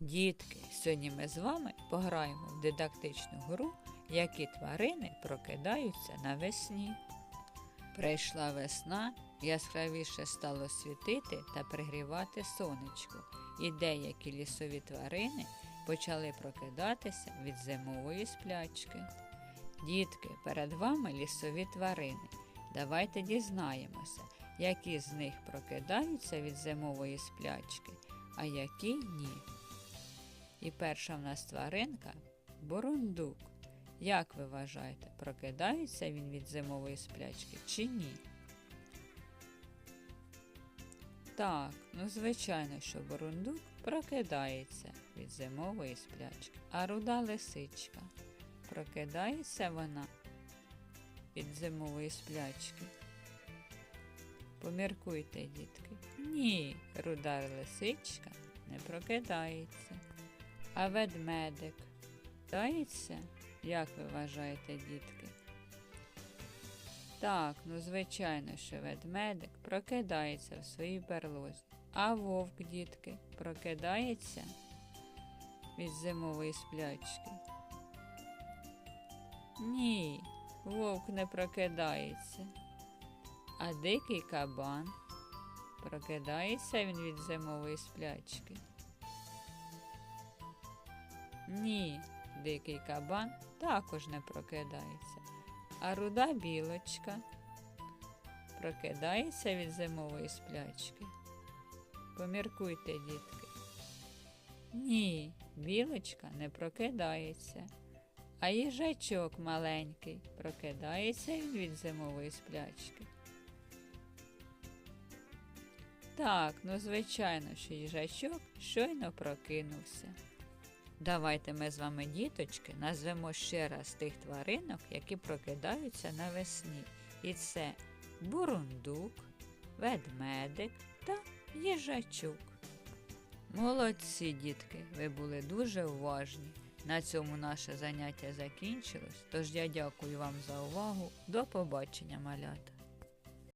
Дітки, сьогодні ми з вами пограємо в дидактичну гру, які тварини прокидаються навесні. Прийшла весна, яскравіше стало світити та пригрівати сонечко, і деякі лісові тварини почали прокидатися від зимової сплячки. Дітки, перед вами лісові тварини. Давайте дізнаємося, які з них прокидаються від зимової сплячки, а які ні. І перша в нас тваринка бурундук. Як ви вважаєте, прокидається він від зимової сплячки чи ні? Так, ну звичайно, що бурундук прокидається від зимової сплячки. А руда лисичка. Прокидається вона від зимової сплячки. Поміркуйте, дітки. Ні, руда лисичка не прокидається. А ведмедик прокидається, як ви вважаєте, дітки? Так, ну звичайно, що ведмедик прокидається в своїй берлозі. А вовк, дітки, прокидається від зимової сплячки. Ні, вовк не прокидається. А дикий кабан прокидається він від зимової сплячки. Ні, дикий кабан також не прокидається. А руда білочка прокидається від зимової сплячки. Поміркуйте, дітки. Ні, білочка не прокидається. А їжачок маленький прокидається від зимової сплячки. Так, ну звичайно, що їжачок щойно прокинувся. Давайте ми з вами, діточки, назвемо ще раз тих тваринок, які прокидаються навесні. І це бурундук, ведмедик та їжачок. Молодці, дітки, ви були дуже уважні. На цьому наше заняття закінчилось, тож я дякую вам за увагу. До побачення, малята!